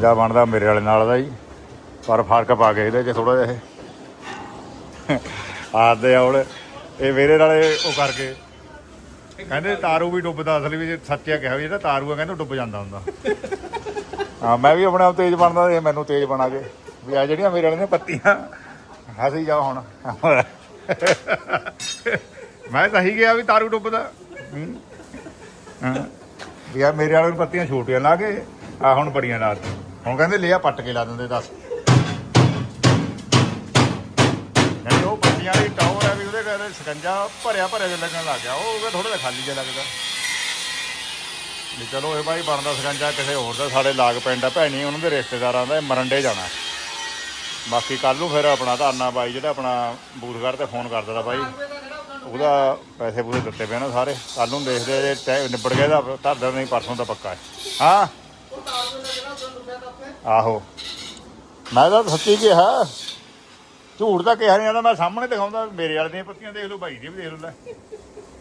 ਸਕੰਜਾ ਬਣਦਾ ਮੇਰੇ ਵਾਲੇ ਨਾਲ ਦਾ ਜੀ। ਪਰ ਫ਼ਰਕ ਪਾ ਕੇ ਇਹਦੇ ਚ ਥੋੜਾ ਜਿਹਾ ਇਹ। ਆਦੇ ਔਲ ਇਹ ਮੇਰੇ ਨਾਲੇ ਉਹ ਕਰਕੇ। ਕਹਿੰਦੇ ਤਾਰੂ ਵੀ ਡੁੱਬਦਾ ਅਸਲ ਵਿੱਚ ਸੱਚਿਆ ਕਿਹਾ ਵੀ ਜਿਹੜਾ ਤਾਰੂ ਆ ਕਹਿੰਦੇ ਡੁੱਬ ਜਾਂਦਾ ਹੁੰਦਾ। ਹਾਂ ਮੈਂ ਵੀ ਆਪਣੇ ਆਪ ਤੇਜ਼ ਬਣਦਾ ਇਹ ਮੈਨੂੰ ਤੇਜ਼ ਬਣਾ ਕੇ। ਵੀ ਆ ਜਿਹੜੀਆਂ ਮੇਰੇ ਵਾਲੇ ਨੇ ਪੱਤੀਆਂ ਹੱਸੀ ਜਾ ਹੁਣ। ਮੈਂ ਤਾਂ ਹੀ ਗਿਆ ਵੀ ਤਾਰੂ ਡੁੱਬਦਾ। ਹੂੰ। ਹਾਂ। ਵੀ ਆ ਮੇਰੇ ਵਾਲੇ ਨੂੰ ਪੱਤੀਆਂ ਛੋਟੀਆਂ ਲਾ ਕੇ ਆ ਹੁਣ ਬੜੀਆਂ ਲਾ ਦਿੱਤੀਆਂ। ਹੁਣ ਕਹਿੰਦੇ ਲਿਆ ਪੱਟ ਕੇ ਲਾ ਦਿੰਦੇ ਦੱਸ। ਨਹੀਂ ਉਹ ਪੱਤੀਆਂ ਦੀ ਟਾਵਰ ਹੈ ਵੀ ਉਹਦੇ ਘਰ ਸਕੰਜਾ ਭਰਿਆ ਭਰਿਆ ਜਿਹਾ ਲੱਗਣ ਲੱਗ ਗਿਆ। ਉਹ ਥੋੜਾ ਜਿਹਾ ਖਾਲੀ ਜਿਹਾ ਲੱਗਦਾ। ਵੀ ਚਲੋ ਇਹ ਭਾਈ ਬਣਦਾ ਸਕੰਜਾ, ਕਿਸੇ ਹੋਰ ਦਾ ਸਾਡੇ ਲਾਗ ਪਿੰਡ ਆ। ਭੈਣੀ ਉਹਨਾਂ ਦੇ ਰਿਸ਼ਤੇਦਾਰਾਂ ਦਾ ਇਹ ਮਰੰਡੇ ਜਾਣਾ। ਬਾਕੀ ਕੱਲ ਨੂੰ ਫਿਰ ਆਪਣਾ ਧਰਨਾ ਬਾਈ ਜਿਹੜਾ ਆਪਣਾ ਬੂਥਗੜ੍ਹ ਤੇ ਫੋਨ ਕਰ ਦਿੱਤਾ ਬਾਈ। ਉਹਦਾ ਪੈਸੇ ਪੂਰੇ ਦਿੱਤੇ ਪਏ ਨਾ ਸਾਰੇ। ਕੱਲ ਨੂੰ ਦੇਖਦੇ ਆ ਜੇ ਨਿਬੜ ਗਿਆ ਤਾਂ ਧਰਦਾ ਨਹੀਂ, ਪਰਸੋਂ ਦਾ ਪੱਕਾ ਹੈ। ਹਾਂ? ਆਹੋ। ਮੈਂ ਤਾਂ ਸੱਚੀ ਕਿਹਾ ਝੂਠ ਤਾਂ ਕਿਹਾ ਨਹੀਂ ਜਾਂਦਾ ਮੈਂ ਸਾਹਮਣੇ ਦਿਖਾਉਂਦਾ ਮੇਰੇ ਵਾਲੇ ਦੀਆਂ ਪੱਤੀਆਂ ਦੇਖ ਲਓ ਭਾਈ ਦੀ ਵੀ ਦੇਖ ਲਓ ਲੈ।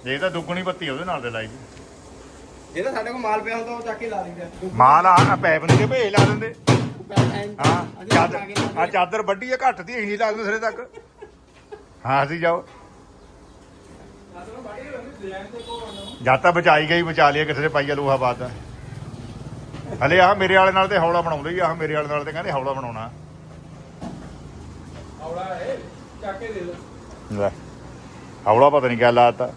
ਜੇ ਤਾਂ ਦੁੱਗਣੀ ਪੱਤੀ ਉਹਦੇ ਨਾਲ ਦੇ ਲਾਈ ਦੀ। ਜਿਹੜਾ ਸਾਡੇ ਕੋਲ ਮਾਲ ਪਿਆ ਹੁੰਦਾ ਉਹ ਚੱਕ ਕੇ ਲਾ ਦਿੰਦਾ ਮਾਲ ਆ ਪੈਪ ਨਹੀਂ ਦੇ ਭੇਜ ਲਾ ਦਿੰਦੇ? ਹਾਂ ਚਾਦਰ ਆ ਚਾਦਰ ਵੱਡੀ ਆ ਘੱਟ ਦੀ ਇਹੀ ਲਾ ਦਿੰਦੇ ਸਿਰੇ ਤੱਕ। ਹਾਂ ਅਸੀਂ ਜਾਓ। ਤਾਂ ਬਚਾਈ ਗਈ ਬਚਾ ਲਿਆ ਕਿਸੇ ਨੇ ਪਾਈਆ ਲੋਹਾ ਬਾਤ ਹਲੇ ਆਹ ਮੇਰੇ ਵਾਲੇ ਨਾਲ ਤੇ ਹੌਲਾ ਬਣਾਉਂਦੇ ਹੀ ਆਹ ਮੇਰੇ ਵਾਲੇ ਨਾਲ ਤੇ ਕਹਿੰਦੇ ਹੌਲਾ ਬਣਾਉਣਾ। ਹੌਲਾ ਹੈ ਚੱਕ ਕੇ ਦੇ ਲੈ ਹੌਲਾ ਪਤਾ ਨਹੀਂ ਕਿਆ ਲਾਤਾ